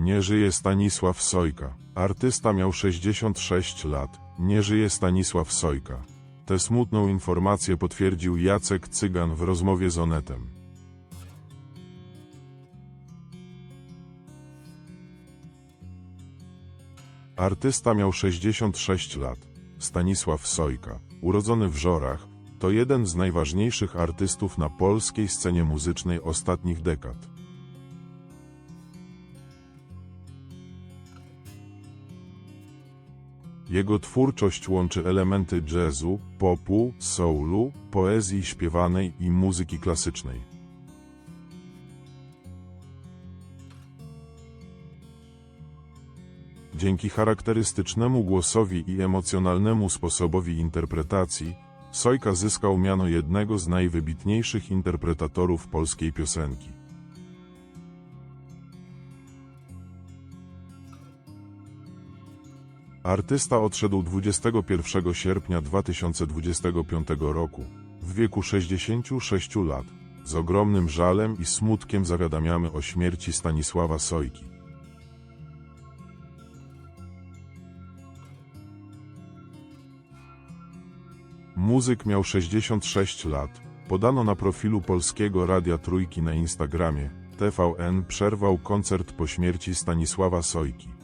Nie żyje Stanisław Sojka. Artysta miał 66 lat. Nie żyje Stanisław Sojka. Tę smutną informację potwierdził Jacek Cygan w rozmowie z Onetem. Artysta miał 66 lat. Stanisław Sojka, urodzony w Żorach, to jeden z najważniejszych artystów na polskiej scenie muzycznej ostatnich dekad. Jego twórczość łączy elementy jazzu, popu, soulu, poezji śpiewanej i muzyki klasycznej. Dzięki charakterystycznemu głosowi i emocjonalnemu sposobowi interpretacji, Sojka zyskał miano jednego z najwybitniejszych interpretatorów polskiej piosenki. Artysta odszedł 21 sierpnia 2025 roku, w wieku 66 lat. Z ogromnym żalem i smutkiem zawiadamiamy o śmierci Stanisława Sojki. Muzyk miał 66 lat. Podano na profilu Polskiego Radia Trójki na Instagramie. TVN przerwał koncert po śmierci Stanisława Sojki.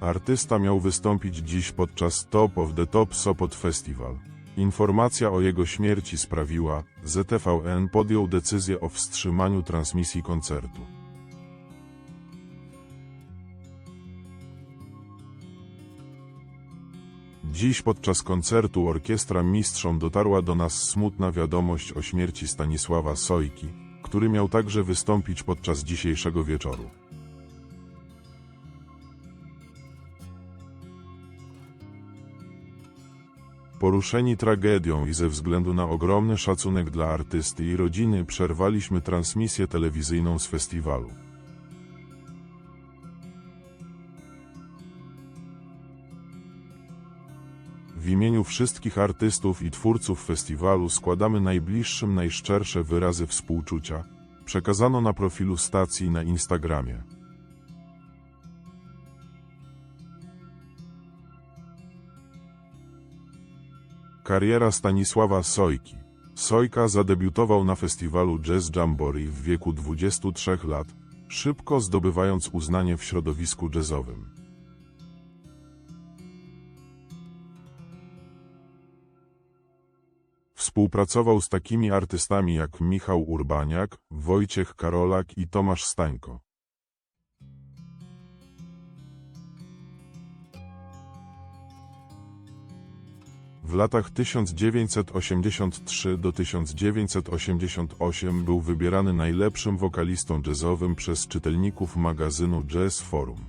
Artysta miał wystąpić dziś podczas Top of the Top Sopot Festival. Informacja o jego śmierci sprawiła, że TVN podjął decyzję o wstrzymaniu transmisji koncertu. Dziś podczas koncertu orkiestra mistrzom dotarła do nas smutna wiadomość o śmierci Stanisława Sojki, który miał także wystąpić podczas dzisiejszego wieczoru. Poruszeni tragedią i ze względu na ogromny szacunek dla artysty i rodziny przerwaliśmy transmisję telewizyjną z festiwalu. W imieniu wszystkich artystów i twórców festiwalu składamy najbliższym najszczersze wyrazy współczucia. Przekazano na profilu stacji na Instagramie. Kariera Stanisława Sojki. Sojka zadebiutował na festiwalu Jazz Jamboree w wieku 23 lat, szybko zdobywając uznanie w środowisku jazzowym. Współpracował z takimi artystami jak Michał Urbaniak, Wojciech Karolak i Tomasz Stańko. W latach 1983 do 1988 był wybierany najlepszym wokalistą jazzowym przez czytelników magazynu Jazz Forum.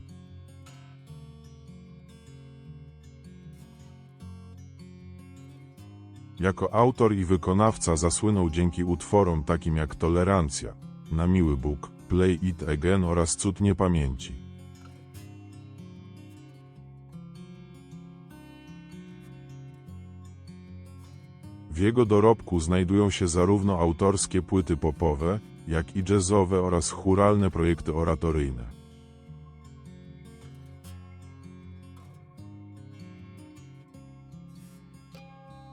Jako autor i wykonawca zasłynął dzięki utworom takim jak Tolerancja, Na miły Bóg, Play It Again oraz Cud Niepamięci. W jego dorobku znajdują się zarówno autorskie płyty popowe, jak i jazzowe oraz churalne projekty oratoryjne.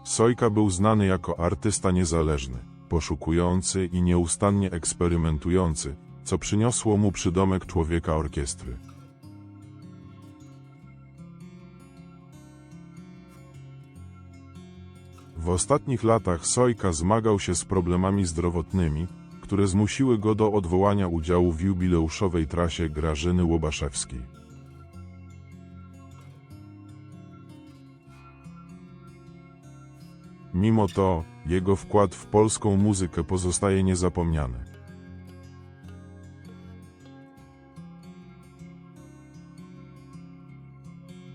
Sojka był znany jako artysta niezależny, poszukujący i nieustannie eksperymentujący, co przyniosło mu przydomek człowieka orkiestry. W ostatnich latach Sojka zmagał się z problemami zdrowotnymi, które zmusiły go do odwołania udziału w jubileuszowej trasie Grażyny Łobaszewskiej. Mimo to, jego wkład w polską muzykę pozostaje niezapomniany.